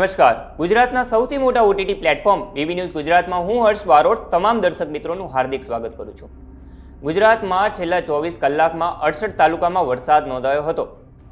નમસ્કાર. ગુજરાતના સૌથી મોટા ઓટીટી પ્લેટફોર્મ બીબી ન્યૂઝ ગુજરાતમાં હું હર્ષ બારોટ તમામ દર્શક મિત્રોનું હાર્દિક સ્વાગત કરું છું. ગુજરાતમાં છેલ્લા ચોવીસ કલાકમાં અડસઠ તાલુકામાં વરસાદ નોંધાયો હતો.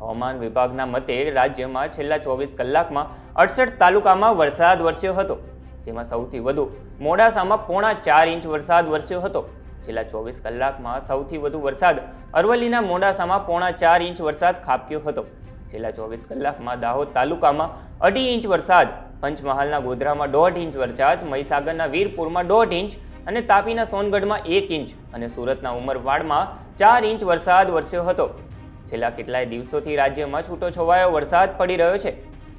હવામાન વિભાગના મતે રાજ્યમાં છેલ્લા ચોવીસ કલાકમાં અડસઠ તાલુકામાં વરસાદ વરસ્યો હતો. જેમાં સૌથી વધુ મોડાસામાં પોણા ચાર ઇંચ વરસાદ વરસ્યો હતો. છેલ્લા ચોવીસ કલાકમાં સૌથી વધુ વરસાદ અરવલ્લીના મોડાસામાં પોણા ચાર ઇંચ વરસાદ ખાબક્યો હતો. છેલ્લા ચોવીસ કલાકમાં દાહોદ તાલુકામાં અઢી ઇંચ વરસાદ, પંચમહાલના ગોધરામાં દોઢ ઇંચ વરસાદ, મહીસાગરના વીરપુરમાં દોઢ ઇંચ અને તાપીના સોનગઢમાં એક ઇંચ અને સુરતના ઉમરવાડમાં ચાર ઇંચ વરસાદ વરસ્યો હતો. છેલ્લા કેટલાય દિવસોથી રાજ્યમાં છૂટો છવાયો વરસાદ પડી રહ્યો છે.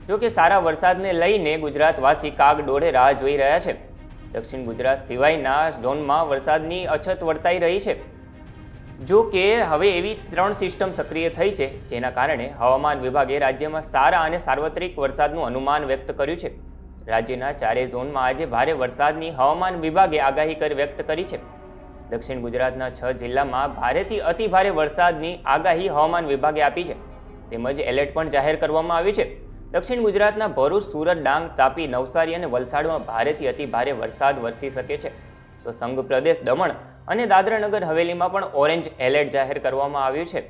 જો કે સારા વરસાદને લઈને ગુજરાતવાસી કાગ ડોળે રાહ જોઈ રહ્યા છે. દક્ષિણ ગુજરાત સિવાયના ઝોનમાં વરસાદની અછત વર્તાઈ રહી છે. જો કે હવે એવી ત્રણ સિસ્ટમ સક્રિય થઈ છે, જેના કારણે હવામાન વિભાગે રાજ્યમાં સારા અને સાર્વત્રિક વરસાદનું અનુમાન વ્યક્ત કર્યું છે. રાજ્યના ચારેય ઝોનમાં આજે ભારે વરસાદની હવામાન વિભાગે આગાહી કરી વ્યક્ત કરી છે. દક્ષિણ ગુજરાતના છ જિલ્લામાં ભારેથી અતિ ભારે વરસાદની આગાહી હવામાન વિભાગે આપી છે. તેમજ એલર્ટ પણ જાહેર કરવામાં આવ્યું છે. દક્ષિણ ગુજરાતના ભરૂચ, સુરત, ડાંગ, તાપી, નવસારી અને વલસાડમાં ભારેથી અતિ ભારે વરસાદ વરસી શકે છે. તો સંઘ પ્રદેશ દમણ અને દાદરાનગર હવેલીમાં પણ ઓરેન્જ એલર્ટ જાહેર કરવામાં આવ્યું છે.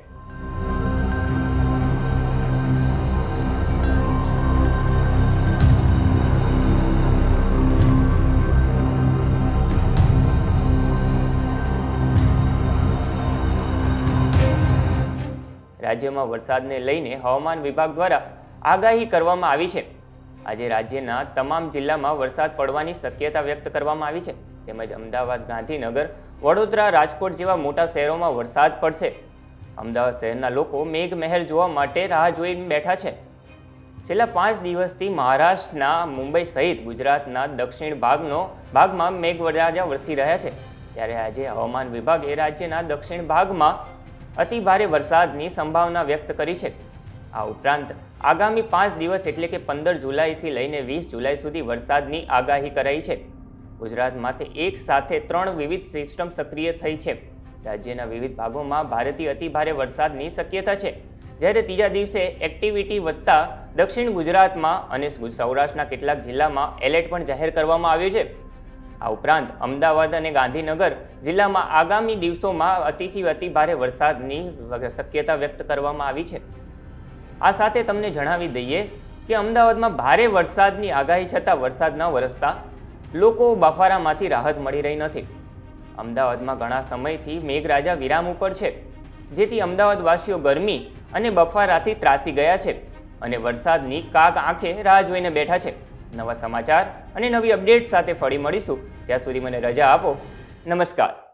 રાજ્યમાં વરસાદને લઈને હવામાન વિભાગ દ્વારા આગાહી કરવામાં આવી છે. આજે રાજ્યના તમામ જિલ્લામાં વરસાદ પડવાની શક્યતા વ્યક્ત કરવામાં આવી છે. તેમજ અમદાવાદ, ગાંધીનગર વડોદરા રાજકોટ જેવા મોટા શહેરોમાં વરસાદ પડશે. અમદાવાદ શહેરના લોકો મેઘમહેર જોવા માટે રાહ જોઈને બેઠા છે. છેલ્લા પાંચ દિવસથી મહારાષ્ટ્રના મુંબઈ સહિત ગુજરાતના દક્ષિણ ભાગનો ભાગમાં મેઘવરાજા વરસી રહ્યા છે. ત્યારે આજે હવામાન વિભાગે રાજ્યના દક્ષિણ ભાગમાં અતિભારે વરસાદની સંભાવના વ્યક્ત કરી છે. આ ઉપરાંત આગામી પાંચ દિવસ એટલે કે પંદર જુલાઈથી લઈને વીસ જુલાઈ સુધી વરસાદની આગાહી કરાઈ છે. ગુજરાતમાંથી એક સાથે ત્રણ વિવિધ સિસ્ટમ સક્રિય થઈ છે. રાજ્યના વિવિધ ભાગોમાં ભારેથી અતિ ભારે વરસાદની શક્યતા છે. જ્યારે ત્રીજા દિવસે એક્ટિવિટી વધતા દક્ષિણ ગુજરાતમાં અને સૌરાષ્ટ્રના કેટલાક જિલ્લામાં એલર્ટ પણ જાહેર કરવામાં આવ્યું છે. આ ઉપરાંત અમદાવાદ અને ગાંધીનગર જિલ્લામાં આગામી દિવસોમાં અતિથી અતિ ભારે વરસાદની શક્યતા વ્યક્ત કરવામાં આવી છે. આ સાથે તમને જણાવી દઈએ કે અમદાવાદમાં ભારે વરસાદની આગાહી છતાં વરસાદ ન વરસતા લોકો બફારામાંથી રાહત મળી રહી નથી. અમદાવાદમાં ઘણા સમયથી મેઘરાજા વિરામ ઉપર છે, જેથી અમદાવાદવાસીઓ ગરમી અને બફારાથી ત્રાસી ગયા છે અને વરસાદની કાગ આંખે રાહ જોઈને બેઠા છે. નવા સમાચાર અને નવી અપડેટ સાથે ફરી મળીશું. ત્યાં સુધી મને રજા આપો. નમસ્કાર.